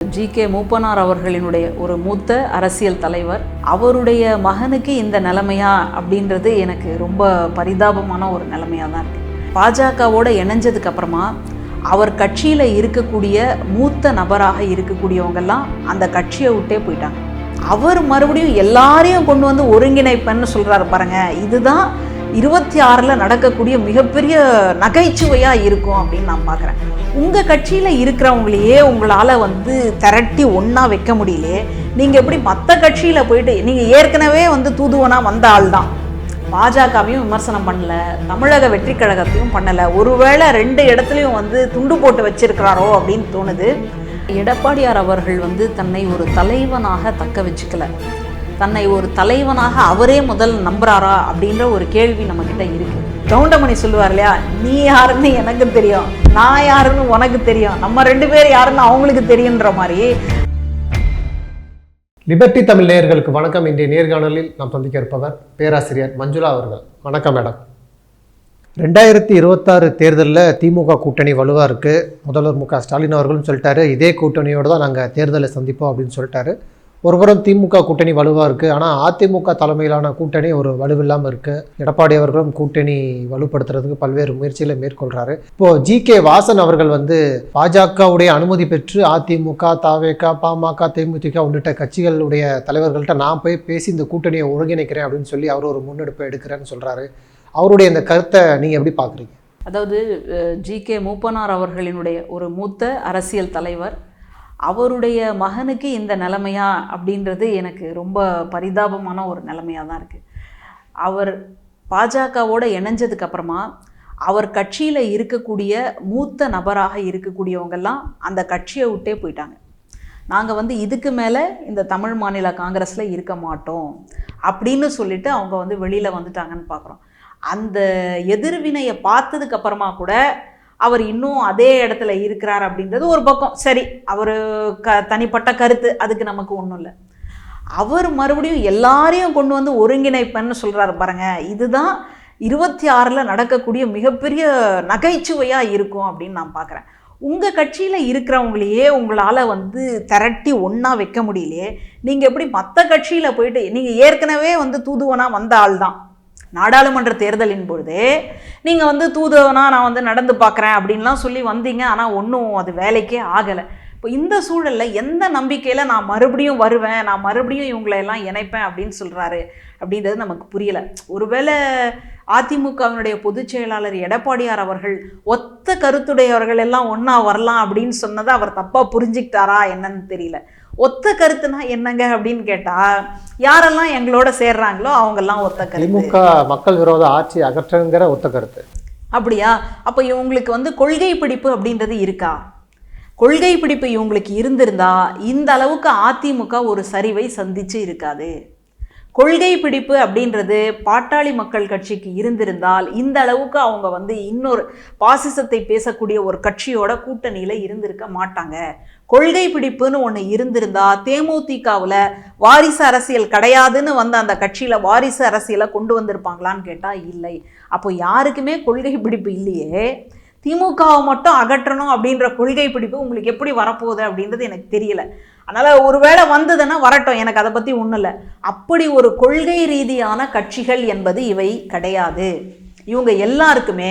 G K Moopanar அவர்களினுடைய ஒரு மூத்த அரசியல் தலைவர். அவருடைய மகனுக்கு இந்த நிலைமையா அப்படின்றது எனக்கு ரொம்ப பரிதாபமான ஒரு நிலைமையாக தான் இருக்குது பாஜகவோட இணைஞ்சதுக்கு அப்புறமா அவர் கட்சியில் இருக்கக்கூடிய மூத்த நபராக இருக்கக்கூடியவங்கெல்லாம் அந்த கட்சியை விட்டே போயிட்டாங்க. அவர் மறுபடியும் எல்லாரையும் கொண்டு வந்து ஒருங்கிணைப்பேன்னு சொல்கிறாரு பாருங்க. இதுதான் இருபத்தி ஆறில் நடக்கக்கூடிய மிகப்பெரிய நகைச்சுவையாக இருக்கும் அப்படின்னு நான் பார்க்குறேன். உங்கள் கட்சியில் இருக்கிறவங்களையே உங்களால் வந்து திரட்டி ஒன்றா வைக்க முடியலையே. நீங்கள் எப்படி மற்ற கட்சியில் போயிட்டு நீங்கள் ஏற்கனவே வந்து தூதுவனாக வந்த ஆள் தான் பாஜகவையும் விமர்சனம் பண்ணல தமிழக வெற்றி கழகத்தையும் பண்ணலை. ஒருவேளை ரெண்டு இடத்துலையும் வந்து துண்டு போட்டு வச்சிருக்கிறாரோ அப்படின்னு தோணுது. எடப்பாடியார் அவர்கள் வந்து தன்னை ஒரு தலைவனாக தக்க வச்சுக்கல. தன்னை ஒரு தலைவனாக அவரே முதல் நம்புறாரா அப்படின்ற ஒரு கேள்வி நம்மக்கிட்ட இருக்கு. கவுண்டமணி சொல்லுவார் இல்லையா? நீ யாருன்னு எனக்கு தெரியும். நான் யாருன்னு உனக்கு தெரியும். நம்ம ரெண்டு பேர் யாருன்னு அவங்களுக்கு தெரியுன்ற மாதிரி. லிபர்டி தமிழ் நேயர்களுக்கு வணக்கம். இன்றைய நேர்காணலில் நாம் சந்திக்க இருப்பவர் பேராசிரியர் மஞ்சுளா அவர்கள். வணக்கம் மேடம். ரெண்டாயிரத்தி இருபத்தாறு தேர்தலில் திமுக கூட்டணி வலுவாக இருக்குது முதல்வர் மு க ஸ்டாலின் அவர்களும் சொல்லிட்டாரு இதே கூட்டணியோடு தான் நாங்கள் தேர்தலை சந்திப்போம் அப்படின்னு சொல்லிட்டாரு. ஒருபுறம் திமுக கூட்டணி வலுவாக இருக்குது ஆனால் அதிமுக தலைமையிலான கூட்டணி ஒரு வலுவில்லாமல் இருக்குது எடப்பாடி அவர்களும் கூட்டணி வலுப்படுத்துறதுக்கு பல்வேறு முயற்சிகளை மேற்கொள்கிறாரு இப்போது ஜி கே வாசன் அவர்கள் வந்து பாஜகவுடைய அனுமதி பெற்று அதிமுக தாவேக பாமக தேமுதிக உள்ளிட்ட கட்சிகளுடைய தலைவர்கள்ட்ட நான் போய் பேசி இந்த கூட்டணியை ஒருங்கிணைக்கிறேன் அப்படின்னு சொல்லி அவர் ஒரு முன்னெடுப்பை எடுக்கிறேன்னு சொல்கிறாரு அவருடைய இந்த கருத்தை நீங்கள் எப்படி பார்க்குறீங்க அதாவது ஜி கே மூப்பனார் அவர்களினுடைய ஒரு மூத்த அரசியல் தலைவர் அவருடைய மகனுக்கு இந்த நிலைமையா அப்படின்றது எனக்கு ரொம்ப பரிதாபமான ஒரு நிலைமையாக தான் இருக்குது அவர் பாஜகவோடு இணைஞ்சதுக்கப்புறமா அவர் கட்சியில் இருக்கக்கூடிய மூத்த நபராக இருக்கக்கூடியவங்கெல்லாம் அந்த கட்சியை விட்டே போயிட்டாங்க. நாங்கள் வந்து இதுக்கு மேலே இந்த தமிழ் மாநில காங்கிரஸில் இருக்க மாட்டோம் அப்படின்னு சொல்லிட்டு அவங்க வந்து வெளியில் வந்துட்டாங்கன்னு பார்க்குறோம் அந்த எதிர்வினையை பார்த்ததுக்கப்புறமா கூட அவர் இன்னும் அதே இடத்துல இருக்கிறார் அப்படின்றது ஒரு பக்கம். சரி அவர் க தனிப்பட்ட கருத்து அதுக்கு நமக்கு ஒன்றும் இல்லை. அவர் மறுபடியும் எல்லாரையும் கொண்டு வந்து ஒருங்கிணைப்பேன்னு சொல்கிறாரு பாருங்க. இதுதான் இருபத்தி ஆறில் நடக்கக்கூடிய மிகப்பெரிய நகைச்சுவையாக இருக்கும் அப்படின்னு நான் பார்க்குறேன் உங்கள் கட்சியில் இருக்கிறவங்களையே உங்களால் வந்து திரட்டி ஒன்றா வைக்க முடியலையே. நீங்கள் எப்படி மற்ற கட்சியில் போயிட்டு நீங்கள் ஏற்கனவே வந்து தூதுவனாக வந்த ஆள் தான் நாடாளுமன்ற தேர்தலின் பொழுது நீங்கள் வந்து தூதுவனா நான் வந்து நடந்து பார்க்குறேன் அப்படின்லாம் சொல்லி வந்தீங்க. ஆனால் ஒன்றும் அது வேலைக்கே ஆகலை. இப்போ இந்த சூழலில் எந்த நம்பிக்கையில் நான் மறுபடியும் வருவேன் நான் மறுபடியும் இவங்களை எல்லாம் இணைப்பேன் அப்படின்னு சொல்கிறாரு அப்படின்றது நமக்கு புரியலை. ஒருவேளை அதிமுகவினுடைய பொதுச் செயலாளர் எடப்பாடியார் அவர்கள் ஒத்த கருத்துடையவர்கள் எல்லாம் ஒன்றா வரலாம் அப்படின்னு சொன்னதை அவர் தப்பாக புரிஞ்சுக்கிட்டாரா என்னன்னு தெரியல. ஒத்த கருத்துனா என்னங்க அப்படின்னு கேட்டால் யாரெல்லாம் எங்களோட சேர்றாங்களோ அவங்கெல்லாம் ஒத்த கருத்து. திமுக மக்கள் விரோத ஆட்சி அகற்றங்கிற ஒத்த கருத்து. அப்படியா? அப்போ இவங்களுக்கு வந்து கொள்கை பிடிப்பு அப்படின்றது இருக்கா? கொள்கை பிடிப்பு இவங்களுக்கு இருந்திருந்தா இந்த அளவுக்கு அதிமுக ஒரு சரிவை சந்திச்சு இருக்காது. கொள்கை பிடிப்பு அப்படின்றது பாட்டாளி மக்கள் கட்சிக்கு இருந்திருந்தால் இந்த அளவுக்கு அவங்க வந்து இன்னொரு பாசிசத்தை பேசக்கூடிய ஒரு கட்சியோட கூட்டணியில் இருந்திருக்க மாட்டாங்க. கொள்கை பிடிப்புன்னு ஒன்று இருந்திருந்தா தேமுதிகவில் வாரிசு அரசியல் கிடையாதுன்னு வந்து அந்த கட்சியில் வாரிசு அரசியலை கொண்டு வந்திருப்பாங்களான்னு கேட்டால் இல்லை. அப்போ யாருக்குமே கொள்கை பிடிப்பு இல்லையே. திமுகவை மட்டும் அகற்றணும் அப்படின்ற கொள்கை பிடிப்பு உங்களுக்கு எப்படி வரப்போகுது அப்படின்றது எனக்கு தெரியல. அதனால் ஒருவேளை வந்ததுன்னா வரட்டும் எனக்கு அதை பற்றி ஒன்றும் இல்லை. அப்படி ஒரு கொள்கை ரீதியான கட்சிகள் என்பது இவை கிடையாது. இவங்க எல்லாருக்குமே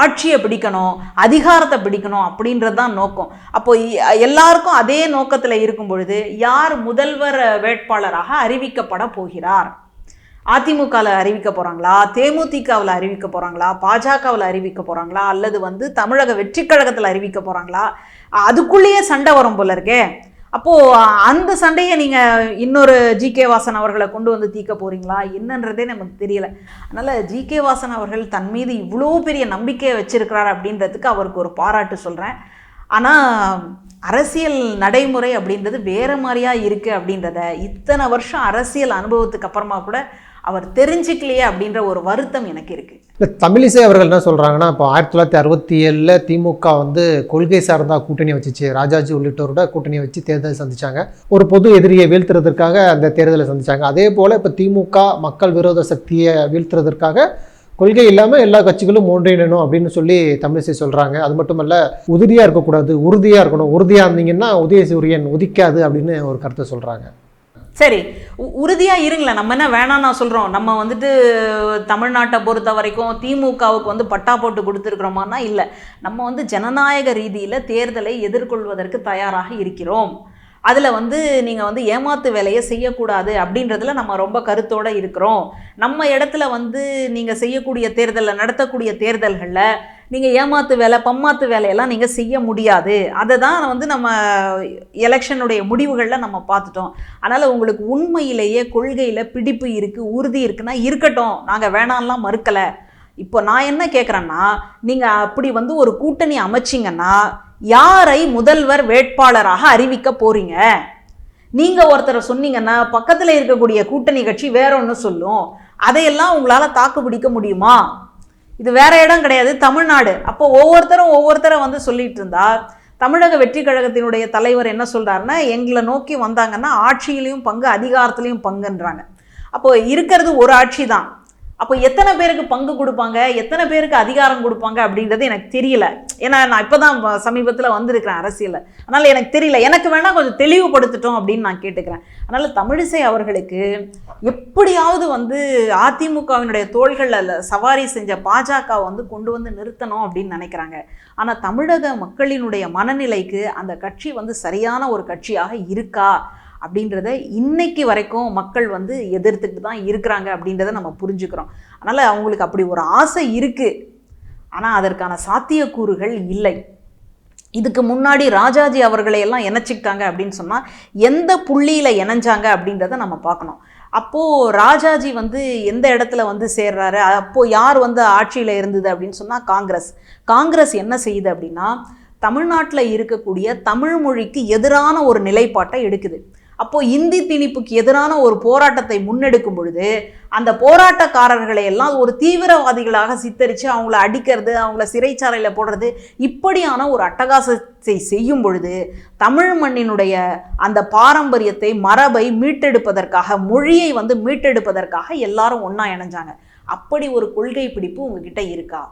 ஆட்சியை பிடிக்கணும் அதிகாரத்தை பிடிக்கணும் அப்படின்றது தான் நோக்கம். அப்போ எல்லாருக்கும் அதே நோக்கத்தில் இருக்கும் பொழுது யார் முதல்வர் வேட்பாளராக அறிவிக்கப்பட போகிறார்? அதிமுகவில் அறிவிக்க போகிறாங்களா தேமுதிகவில் அறிவிக்க போகிறாங்களா பாஜகவில் அறிவிக்க போகிறாங்களா அல்லது வந்து தமிழக வெற்றி கழகத்தில் அறிவிக்க போகிறாங்களா அதுக்குள்ளேயே சண்டை வரும் போல இருக்கே. அப்போது அந்த சண்டையை நீங்கள் இன்னொரு ஜி கே வாசன் அவர்களை கொண்டு வந்து தீர்க்க போகிறீங்களா என்னன்றதே நமக்கு தெரியல. அதனால் ஜி கே வாசன் அவர்கள் தன் மீது இவ்வளோ பெரிய நம்பிக்கையை வச்சுருக்கிறார் அப்படின்றதுக்கு அவருக்கு ஒரு பாராட்டு சொல்கிறேன் ஆனால் அரசியல் நடைமுறை அப்படின்றது வேறு மாதிரியா இருக்குது அப்படின்றத இத்தனை வருஷம் அரசியல் அனுபவத்துக்கு அப்புறமா கூட அவர் தெரிஞ்சுக்கலையே அப்படின்ற ஒரு வருத்தம் எனக்கு இருக்குது இல்லை தமிழிசை அவர்கள் என்ன சொல்கிறாங்கன்னா இப்போ ஆயிரத்தி தொள்ளாயிரத்தி அறுபத்தி ஏழில் திமுக வந்து கொள்கை சார்ந்தா கூட்டணி வச்சுச்சு. ராஜாஜி உள்ளிட்டோரோட கூட்டணியை வச்சு தேர்தலை சந்தித்தாங்க ஒரு பொது எதிரியை வீழ்த்துறதுக்காக அந்த தேர்தலை சந்தித்தாங்க அதே போல் இப்போ திமுக மக்கள் விரோத சக்தியை வீழ்த்துறதற்காக கொள்கை இல்லாமல் எல்லா கட்சிகளும் ஒன்றிணைணும் அப்படின்னு சொல்லி தமிழிசை சொல்கிறாங்க அது மட்டுமல்ல உதிரியாக இருக்கக்கூடாது உறுதியாக இருக்கணும். உறுதியாக இருந்தீங்கன்னா உதய சூரியன் உதிக்காது அப்படின்னு ஒரு கருத்தை சொல்கிறாங்க சரி உ- இருங்களேன். நம்ம என்ன வேணாம் நான் சொல்கிறோம் நம்ம வந்துட்டு தமிழ்நாட்டை பொறுத்த வரைக்கும் திமுகவுக்கு வந்து பட்டா போட்டு கொடுத்துருக்குறோமானா இல்லை. நம்ம வந்து ஜனநாயக ரீதியில் தேர்தலை எதிர்கொள்வதற்கு தயாராக இருக்கிறோம். அதில் வந்து நீங்கள் வந்து ஏமாத்து வேலையை செய்யக்கூடாது அப்படின்றதுல நம்ம ரொம்ப கருத்தோடு இருக்கிறோம். நம்ம இடத்துல வந்து நீங்கள் செய்யக்கூடிய தேர்தலில் நடத்தக்கூடிய தேர்தல்களில் நீங்கள் ஏமாத்து வேலை பம்மாத்து வேலையெல்லாம் நீங்கள் செய்ய முடியாது. அதை தான் வந்து நம்ம எலெக்ஷனுடைய முடிவுகளில் நம்ம பார்த்துட்டோம். அதனால் உங்களுக்கு உண்மையிலேயே கொள்கையில் பிடிப்பு இருக்குது உறுதி இருக்குன்னா இருக்கட்டும். நாங்கள் வேணாம்லாம் மறுக்கலை. இப்போ நான் என்ன கேட்குறேன்னா நீங்கள் அப்படி வந்து ஒரு கூட்டணி அமைச்சிங்கன்னா யாரை முதல்வர் வேட்பாளராக அறிவிக்க போறீங்க? நீங்கள் ஒருத்தரை சொன்னீங்கன்னா பக்கத்தில் இருக்கக்கூடிய கூட்டணி கட்சி வேற ஒன்று சொல்லும். அதையெல்லாம் உங்களால் தாக்கு பிடிக்க முடியுமா? இது வேற இடம் கிடையாது தமிழ்நாடு. அப்போ ஒவ்வொருத்தரும் ஒவ்வொருத்தரை வந்து சொல்லிட்டு இருந்தா தமிழக வெற்றி கழகத்தினுடைய தலைவர் என்ன சொல்றாருன்னா எங்களை நோக்கி வந்தாங்கன்னா ஆட்சியிலையும் பங்கு அதிகாரத்திலையும் பங்குன்றாங்க. அப்போ இருக்கிறது ஒரு ஆட்சி தான் அப்போ எத்தனை பேருக்கு பங்கு கொடுப்பாங்க? எத்தனை பேருக்கு அதிகாரம் கொடுப்பாங்க அப்படின்றது எனக்கு தெரியல. ஏன்னா நான் இப்போ தான் சமீபத்தில் வந்திருக்கிறேன் அரசியலில். அதனால் எனக்கு தெரியல. எனக்கு வேணால் கொஞ்சம் தெளிவுபடுத்திட்டோம் அப்படின்னு நான் கேட்டுக்கிறேன். அதனால் தமிழிசை அவர்களுக்கு எப்படியாவது வந்து அதிமுகவினுடைய தோள்களில் சவாரி செஞ்ச பாஜக வந்து கொண்டு வந்து நிறுத்தணும் அப்படின்னு நினைக்கிறாங்க. ஆனால் தமிழக மக்களினுடைய மனநிலைக்கு அந்த கட்சி வந்து சரியான ஒரு கட்சியாக இருக்கா? அப்படின்றத இன்னைக்கு வரைக்கும் மக்கள் வந்து எதிர்த்துட்டு தான் இருக்கிறாங்க அப்படின்றத நம்ம புரிஞ்சுக்கிறோம். அதனால் அவங்களுக்கு அப்படி ஒரு ஆசை இருக்குது ஆனால் அதற்கான சாத்தியக்கூறுகள் இல்லை. இதுக்கு முன்னாடி ராஜாஜி அவர்களை எல்லாம் இணைச்சிக்கிட்டாங்க அப்படின்னு சொன்னால் எந்த புள்ளியில் இணைஞ்சாங்க அப்படின்றத நம்ம பார்க்கணும். அப்போது ராஜாஜி வந்து எந்த இடத்துல வந்து சேர்றாரு? அப்போது யார் வந்து ஆட்சியில் இருந்தது அப்படின்னு சொன்னால் காங்கிரஸ். காங்கிரஸ் என்ன செய்யுது அப்படின்னா தமிழ்நாட்டில் இருக்கக்கூடிய தமிழ் மொழிக்கு எதிரான ஒரு நிலைப்பாட்டை எடுக்குது. அப்போது இந்தி திணிப்புக்கு எதிரான ஒரு போராட்டத்தை முன்னெடுக்கும் பொழுது அந்த போராட்டக்காரர்களை எல்லாம் ஒரு தீவிரவாதிகளாக சித்தரித்து அவங்கள அடிக்கிறது அவங்கள சிறைச்சாலையில் போடுறது இப்படியான ஒரு அட்டகாசத்தை செய்யும் பொழுது தமிழ் மண்ணினுடைய அந்த பாரம்பரியத்தை மரபை மீட்டெடுப்பதற்காக மொழியை வந்து மீட்டெடுப்பதற்காக எல்லாரும் ஒன்றா இணைஞ்சாங்க. அப்படி ஒரு கொள்கை பிடிப்பு உங்ககிட்ட இருக்கா?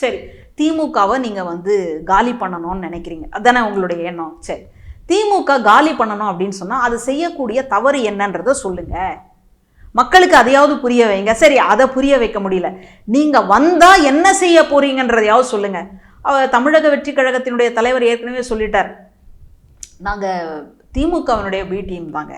சரி திமுகவை நீங்கள் வந்து காலி பண்ணணும்னு நினைக்கிறீங்க. அதானே உங்களுடைய எண்ணம்? சரி. திமுக காலி பண்ணணும் அப்படின்னு சொன்னால் அது செய்யக்கூடிய தவறு என்னன்றதை சொல்லுங்கள் மக்களுக்கு அதையாவது புரிய வைங்க. சரி அதை புரிய வைக்க முடியல. நீங்கள் வந்தால் என்ன செய்ய போறீங்கன்றதையாவது சொல்லுங்கள் அவர் தமிழக வெற்றி கழகத்தினுடைய தலைவர் ஏற்கனவே சொல்லிட்டார். நாங்கள் திமுகவினுடைய பி டீம் தாங்க.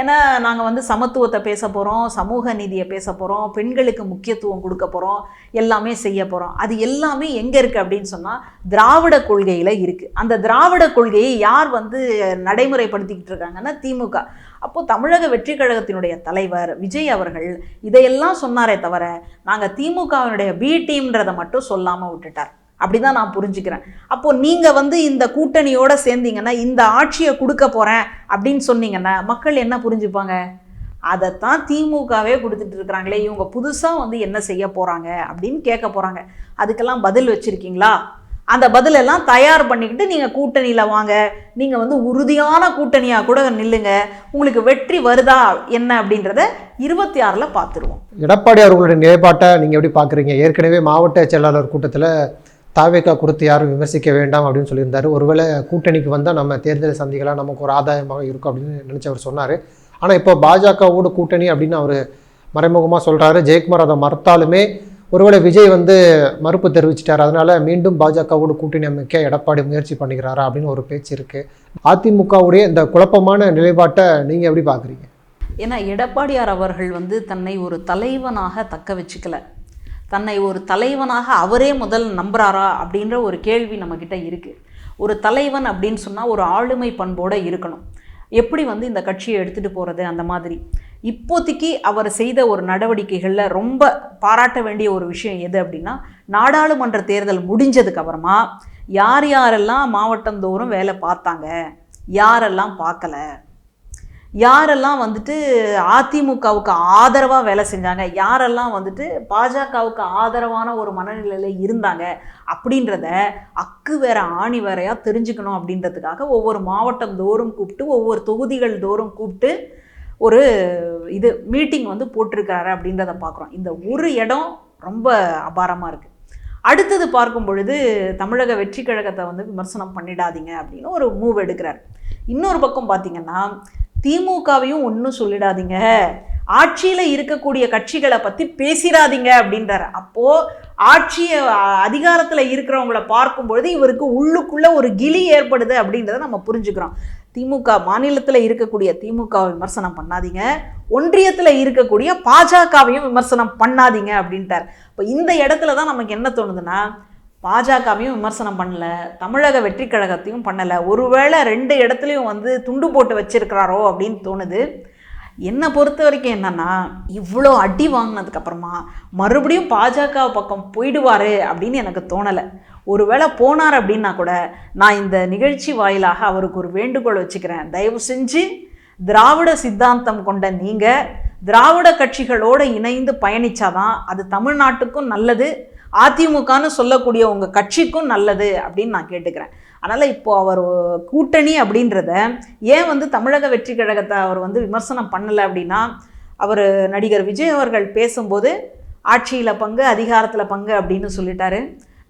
ஏன்னா நாங்கள் வந்து சமத்துவத்தை பேச போகிறோம் சமூக நீதியை பேச போகிறோம் பெண்களுக்கு முக்கியத்துவம் கொடுக்க போகிறோம் எல்லாமே செய்ய போகிறோம் அது எல்லாமே எங்கே இருக்குது அப்படின்னு சொன்னால் திராவிட கொள்கையில் இருக்குது அந்த திராவிட கொள்கையை யார் வந்து நடைமுறைப்படுத்திக்கிட்டு இருக்காங்கன்னா திமுக. அப்போது தமிழக வெற்றி கழகத்தினுடைய தலைவர் விஜய் அவர்கள் இதையெல்லாம் சொன்னாரே தவிர நாங்கள் திமுகவினுடைய பி டீம்ன்றதை மட்டும் சொல்லாமல் விட்டுட்டார். அப்படி தான் நான் புரிஞ்சுக்கிறேன். அப்போது நீங்கள் வந்து இந்த கூட்டணியோட சேர்ந்தீங்கன்னா இந்த ஆட்சியை கொடுக்க போகிறேன் அப்படின்னு சொன்னீங்கன்னா மக்கள் என்ன புரிஞ்சுப்பாங்க? அதைத்தான் திமுகவே கொடுத்துட்டு இருக்கிறாங்களே இவங்க புதுசாக வந்து என்ன செய்ய போகிறாங்க அப்படின்னு கேட்க போகிறாங்க அதுக்கெல்லாம் பதில் வச்சுருக்கீங்களா? அந்த பதிலெல்லாம் தயார் பண்ணிக்கிட்டு நீங்கள் கூட்டணியில் வாங்க. நீங்கள் வந்து உறுதியான கூட்டணியாக கூட நில்லுங்க. உங்களுக்கு வெற்றி வருதா என்ன அப்படின்றத இருபத்தி ஆறில் பார்த்துருவோம் எடப்பாடி அவர்களுடைய நிலைப்பாட்டை நீங்கள் எப்படி பார்க்குறீங்க ஏற்கனவே மாவட்ட செயலாளர் கூட்டத்தில் தாவேக்கா கொடுத்து யாரும் விமர்சிக்க வேண்டாம் அப்படின்னு சொல்லியிருந்தாரு. ஒருவேளை கூட்டணிக்கு வந்தால் நம்ம தேர்தலை சந்திக்கலாம் நமக்கு ஒரு ஆதாயமாக இருக்கும் அப்படின்னு நினச்சி அவர் சொன்னார். ஆனால் இப்போ பாஜகவோட கூட்டணி அப்படின்னு அவர் மறைமுகமாக சொல்கிறாரு ஜெயக்குமார் அதை மறுத்தாலுமே ஒருவேளை விஜய் வந்து மறுப்பு தெரிவிச்சிட்டார். அதனால் மீண்டும் பாஜகவோட கூட்டணி அமைக்க எடப்பாடி முயற்சி பண்ணுகிறாரா அப்படின்னு ஒரு பேச்சு இருக்குது அதிமுகவுடைய இந்த குழப்பமான நிலைப்பாட்டை நீங்கள் எப்படி பார்க்குறீங்க ஏன்னா எடப்பாடியார் அவர்கள் வந்து தன்னை ஒரு தலைவனாக தக்க வச்சுக்கல. தன்னை ஒரு தலைவனாக அவரே முதல் நம்புறாரா அப்படின்ற ஒரு கேள்வி நம்மக்கிட்ட இருக்குது ஒரு தலைவன் அப்படின்னு சொன்னால் ஒரு ஆளுமை பண்போடு இருக்கணும். எப்படி வந்து இந்த கட்சியை எடுத்துகிட்டு போகிறது அந்த மாதிரி? இப்போதைக்கு அவர் செய்த ஒரு நடவடிக்கைகளில் ரொம்ப பாராட்ட வேண்டிய ஒரு விஷயம் எது அப்படின்னா நாடாளுமன்ற தேர்தல் முடிஞ்சதுக்கு அப்புறமா யார் யாரெல்லாம் மாவட்டந்தோறும் வேலை பார்த்தாங்க யாரெல்லாம் பார்க்கல யாரெல்லாம் வந்துட்டு அதிமுகவுக்கு ஆதரவாக வேலை செஞ்சாங்க யாரெல்லாம் வந்துட்டு பாஜகவுக்கு ஆதரவான ஒரு மனநிலையில் இருந்தாங்க அப்படின்றத அக்கு வேற ஆணி வேறையாக தெரிஞ்சுக்கணும் அப்படின்றதுக்காக ஒவ்வொரு மாவட்டம் தோறும் கூப்பிட்டு ஒவ்வொரு தொகுதிகள் தோறும் கூப்பிட்டு ஒரு இது மீட்டிங் வந்து போட்டிருக்காரு அப்படின்றத பார்க்குறோம் இந்த ஒரு இடம் ரொம்ப அபாரமாக இருக்குது அடுத்தது பார்க்கும் பொழுது தமிழக வெற்றி கழகத்தை வந்து விமர்சனம் பண்ணிடாதீங்க அப்படின்னு ஒரு மூவ் எடுக்கிறார். இன்னொரு பக்கம் பார்த்தீங்கன்னா திமுகவையும் ஒன்றும் சொல்லிடாதீங்க. ஆட்சியில் இருக்கக்கூடிய கட்சிகளை பற்றி பேசிடாதீங்க அப்படின்றார். அப்போது ஆட்சியை அதிகாரத்தில் இருக்கிறவங்கள பார்க்கும்பொழுது இவருக்கு உள்ளுக்குள்ளே ஒரு கிளி ஏற்படுது அப்படின்றத நம்ம புரிஞ்சுக்கிறோம். திமுக மாநிலத்தில் இருக்கக்கூடிய திமுகவை விமர்சனம் பண்ணாதீங்க. ஒன்றியத்தில் இருக்கக்கூடிய பாஜகவையும் விமர்சனம் பண்ணாதீங்க அப்படின்ட்டார். இப்போ இந்த இடத்துல தான் நமக்கு என்ன தோணுதுன்னா பாஜகவையும் விமர்சனம் பண்ணல தமிழக வெற்றி கழகத்தையும் பண்ணலை. ஒருவேளை ரெண்டு இடத்துலையும் வந்து துண்டு போட்டு வச்சிருக்கிறாரோ அப்படின்னு தோணுது. என்னை பொறுத்த வரைக்கும் என்னென்னா இவ்வளோ அடி வாங்கினதுக்கப்புறமா மறுபடியும் பாஜக பக்கம் போயிடுவார் அப்படின்னு எனக்கு தோணலை. ஒருவேளை போனார் அப்படின்னா கூட நான் இந்த நிகழ்ச்சி வாயிலாக அவருக்கு ஒரு வேண்டுகோள் வச்சுக்கிறேன். தயவு செஞ்சு திராவிட சித்தாந்தம் கொண்ட நீங்கள் திராவிட கட்சிகளோடு இணைந்து பயணித்தாதான் அது தமிழ்நாட்டுக்கும் நல்லது அதிமுகன்னு சொல்லக்கூடிய உங்கள் கட்சிக்கும் நல்லது அப்படின்னு நான் கேட்டுக்கிறேன். அதனால் இப்போது அவர் கூட்டணி அப்படின்றத ஏன் வந்து தமிழக வெற்றி கழகத்தை அவர் வந்து விமர்சனம் பண்ணலை அப்படின்னா அவர் நடிகர் விஜய் அவர்கள் பேசும்போது ஆட்சியில் பங்கு அதிகாரத்தில் பங்கு அப்படின்னு சொல்லிட்டாரு.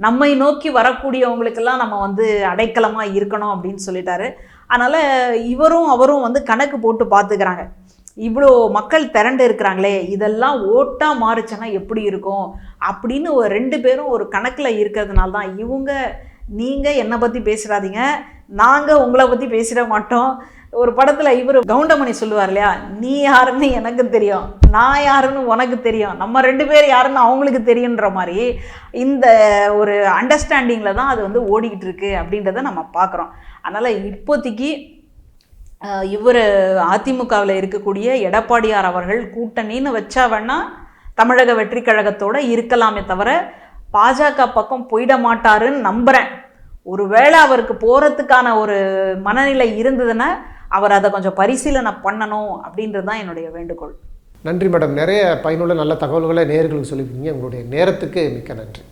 நம்மை நோக்கி வரக்கூடியவங்களுக்கெல்லாம் நம்ம வந்து அடைக்கலமாக இருக்கணும் அப்படின்னு சொல்லிட்டாரு. அதனால் இவரும் அவரும் வந்து கணக்கு போட்டு பார்த்துக்கிறாங்க. இவ்வளோ மக்கள் திரண்டு இருக்கிறாங்களே இதெல்லாம் ஓட்டாக மாறுச்சுன்னா எப்படி இருக்கும்? அப்படின்னு ஒரு ரெண்டு பேரும் ஒரு கணக்கில் இருக்கிறதுனால தான் இவங்க நீங்கள் என்னை பற்றி பேசுகிறாதீங்க நாங்கள் உங்களை பற்றி பேசிட மாட்டோம். ஒரு படத்தில் இவர் கவுண்டமணி சொல்லுவார் இல்லையா? நீ யாருன்னு எனக்கு தெரியும். நான் யாருன்னு உனக்கு தெரியும். நம்ம ரெண்டு பேர் யாருன்னு அவங்களுக்கு தெரியுன்ற மாதிரி இந்த ஒரு அண்டர்ஸ்டாண்டிங்கில் தான் அது வந்து ஓடிக்கிட்டு இருக்கு அப்படின்றத நம்ம பார்க்குறோம். அதனால் இப்போதைக்கு இவர் அதிமுகவில் இருக்கக்கூடிய எடப்பாடியார் அவர்கள் கூட்டணின்னு வச்சா வேணா தமிழக வெற்றி கழகத்தோடு இருக்கலாமே தவிர பாஜக பக்கம் போயிட மாட்டாருன்னு நம்புகிறேன் ஒருவேளை அவருக்கு போகிறதுக்கான ஒரு மனநிலை இருந்ததுன்னா அவர் அதை கொஞ்சம் பரிசீலனை பண்ணணும் அப்படின்றது தான் என்னுடைய வேண்டுகோள். நன்றி மேடம். நிறைய பயனுள்ள நல்ல தகவல்களை நேர்களுக்கு சொல்லியிருக்கீங்க. உங்களுடைய நேரத்துக்கு மிக்க நன்றி.